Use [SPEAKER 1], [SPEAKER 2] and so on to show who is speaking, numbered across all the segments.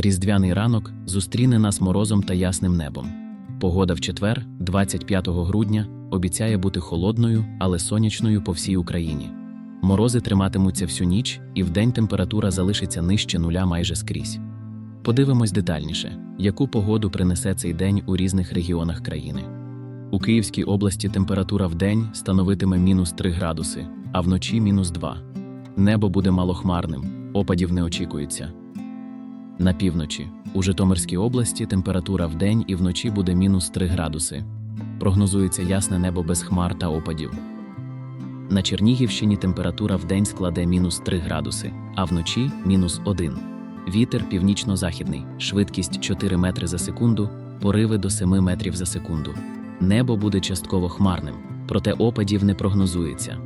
[SPEAKER 1] Різдвяний ранок зустріне нас морозом та ясним небом. Погода в четвер, 25 грудня, обіцяє бути холодною, але сонячною по всій Україні. Морози триматимуться всю ніч, і вдень температура залишиться нижче нуля майже скрізь. Подивимось детальніше, яку погоду принесе цей день у різних регіонах країни. У Київській області температура вдень становитиме мінус 3 градуси, а вночі мінус 2. Небо буде малохмарним, опадів не очікується. На півночі у Житомирській області температура вдень і вночі буде мінус 3 градуси. Прогнозується ясне небо без хмар та опадів. На Чернігівщині температура вдень складе мінус 3 градуси, а вночі мінус 1. Вітер північно-західний, швидкість 4 метри за секунду, пориви до 7 метрів за секунду. Небо буде частково хмарним, проте опадів не прогнозується.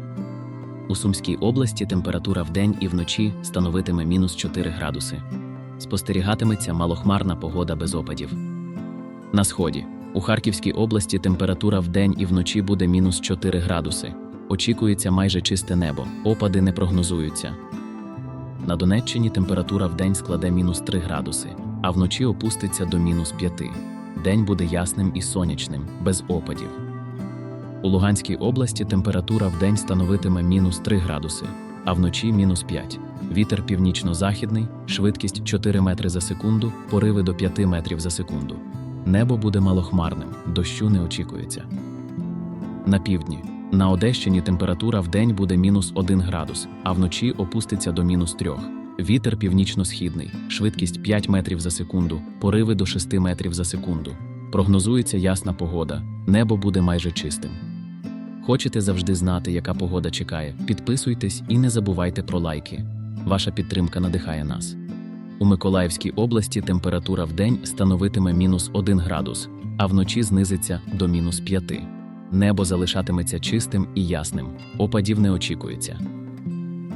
[SPEAKER 1] У Сумській області температура вдень і вночі становитиме мінус 4 градуси. Спостерігатиметься малохмарна погода без опадів. На сході у Харківській області температура вдень і вночі буде мінус 4 градуси. Очікується майже чисте небо, опади не прогнозуються. На Донеччині температура вдень складе мінус 3 градуси, а вночі опуститься до мінус 5. День буде ясним і сонячним, без опадів. У Луганській області температура вдень становитиме мінус 3 градуси, а вночі мінус 5. Вітер північно-західний, швидкість 4 метри за секунду, пориви до 5 метрів за секунду. Небо буде малохмарним, дощу не очікується. На півдні. На Одещині температура вдень буде мінус 1 градус, а вночі опуститься до мінус 3. Вітер північно-східний, швидкість 5 метрів за секунду, пориви до 6 метрів за секунду. Прогнозується ясна погода, небо буде майже чистим. Хочете завжди знати, яка погода чекає? Підписуйтесь і не забувайте про лайки. Ваша підтримка надихає нас. У Миколаївській області температура вдень становитиме мінус 1 градус, а вночі знизиться до мінус 5. Небо залишатиметься чистим і ясним, опадів не очікується.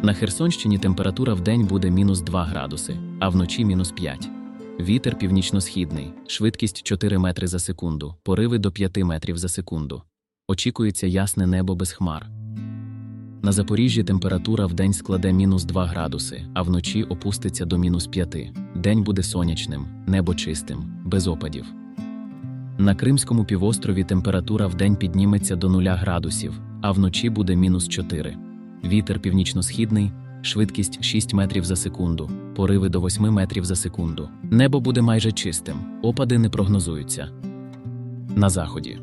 [SPEAKER 1] На Херсонщині температура вдень буде мінус 2 градуси, а вночі мінус 5. Вітер північно-східний, швидкість 4 метри за секунду, пориви до 5 метрів за секунду. Очікується ясне небо без хмар. На Запоріжжі температура вдень складе мінус 2 градуси, а вночі опуститься до мінус 5. День буде сонячним, небо чистим, без опадів. На Кримському півострові температура вдень підніметься до 0 градусів, а вночі буде мінус 4. Вітер північно-східний, швидкість 6 метрів за секунду, пориви до 8 метрів за секунду. Небо буде майже чистим, опади не прогнозуються. На заході.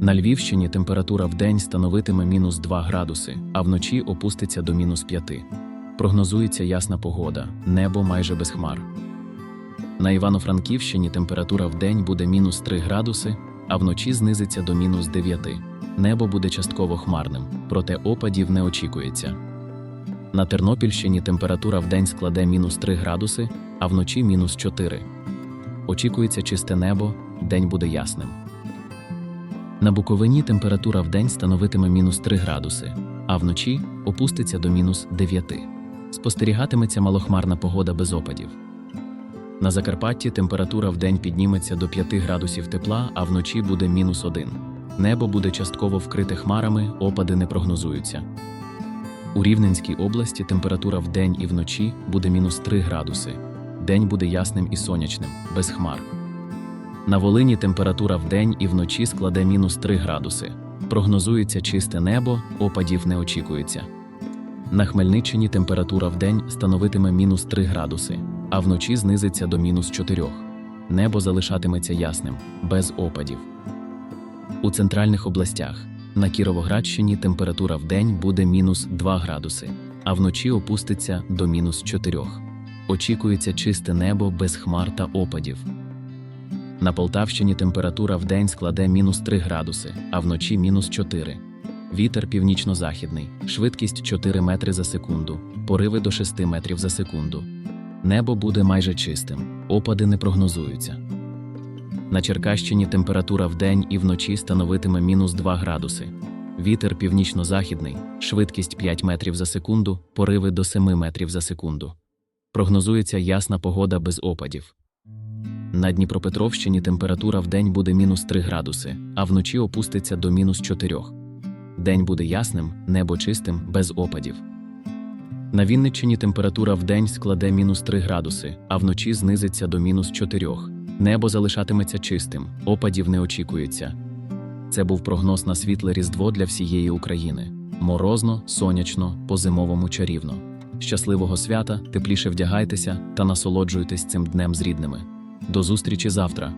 [SPEAKER 1] На Львівщині температура вдень становитиме мінус 2 градуси, а вночі опуститься до мінус 5. Прогнозується ясна погода, небо майже без хмар. На Івано-Франківщині температура вдень буде мінус 3 градуси, а вночі знизиться до мінус 9. Небо буде частково хмарним, проте опадів не очікується. На Тернопільщині температура вдень складе мінус 3 градуси, а вночі мінус 4. Очікується чисте небо, день буде ясним. На Буковині температура вдень становитиме мінус 3 градуси, а вночі опуститься до мінус 9. Спостерігатиметься малохмарна погода без опадів. На Закарпатті температура вдень підніметься до 5 градусів тепла, а вночі буде мінус 1. Небо буде частково вкрите хмарами, опади не прогнозуються. У Рівненській області температура вдень і вночі буде мінус 3 градуси. День буде ясним і сонячним, без хмар. На Волині температура вдень і вночі складе мінус 3 градуси. Прогнозується чисте небо, опадів не очікується. На Хмельниччині температура вдень становитиме мінус 3 градуси, а вночі знизиться до мінус 4. Небо залишатиметься ясним, без опадів. У центральних областях на Кіровоградщині температура вдень буде мінус 2 градуси, а вночі опуститься до мінус 4. Очікується чисте небо без хмар та опадів. На Полтавщині температура вдень складе мінус 3 градуси, а вночі мінус 4. Вітер північно-західний, швидкість 4 метри за секунду, пориви до 6 метрів за секунду. Небо буде майже чистим, опади не прогнозуються. На Черкащині температура вдень і вночі становитиме мінус 2 градуси. Вітер північно-західний, швидкість 5 метрів за секунду, пориви до 7 метрів за секунду. Прогнозується ясна погода без опадів. На Дніпропетровщині температура вдень буде мінус 3 градуси, а вночі опуститься до мінус 4. День буде ясним, небо чистим, без опадів. На Вінниччині температура вдень складе мінус 3 градуси, а вночі знизиться до мінус 4. Небо залишатиметься чистим, опадів не очікується. Це був прогноз на світле Різдво для всієї України. Морозно, сонячно, по-зимовому чарівно. Щасливого свята, тепліше вдягайтеся та насолоджуйтесь цим днем з рідними. До зустрічі завтра!